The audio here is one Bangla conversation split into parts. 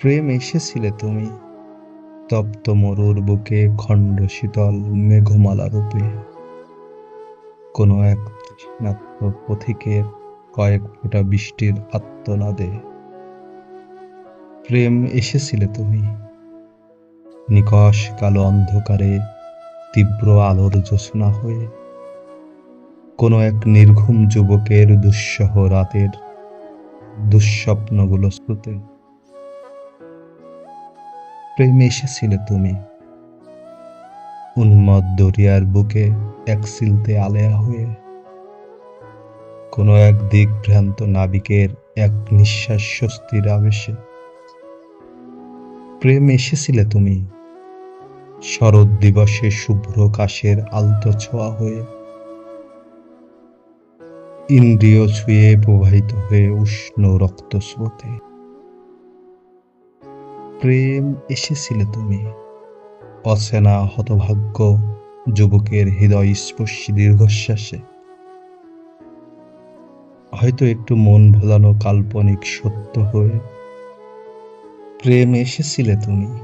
প্রেম এসেছিলে তুমি। তপ্ত মরুর বুকে খণ্ড শীতল মেঘমালা রূপে। কোনো এক পথিকের কয়েক ফোঁটা বৃষ্টির আত্মনাদে। প্রেম এসেছিলে তুমি। নিকষ কালো অন্ধকারে তীব্র আলোর জ্যোৎস্না হয়ে। কোনো এক নির্ঘুম যুবকের দুঃসহ রাতের দুঃস্বপ্নগুলো শ্রুতে প্রেমে এসেছিলে তুমি। উন্মদ দরিয়ার বুকে এক সিলতে আলেয়া হয়ে কোনো এক দিকভ্রান্ত নাবিকের এক নিঃশ্বাস স্বস্তির আবেশে প্রেম এসেছিলে তুমি। শরৎ দিবসে শুভ্র কাশের আলতো ছোঁয়া হয়ে ইন্দ্রিয় ছুঁয়ে প্রবাহিত হয়ে উষ্ণ রক্ত স্রোতে প্রেম এসেছিলে তুমি। অচেনা হতভাগ্য যুবকের হৃদয় স্পর্শী দীর্ঘশ্বাসে। হয়তো একটু মন ভোলানো কাল্পনিক সত্য হয়ে প্রেম এসেছিলে তুমি।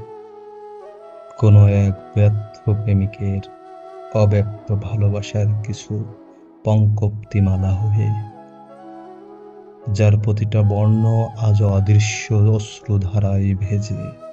কোনো এক ব্যর্থ প্রেমিকের অব্যক্ত ভালোবাসার কিছু পঙ্কপ্তিমালা হয়ে যার প্রতিটা বর্ণ আজ অদৃশ্য অশ্রুধারায় ভেজে।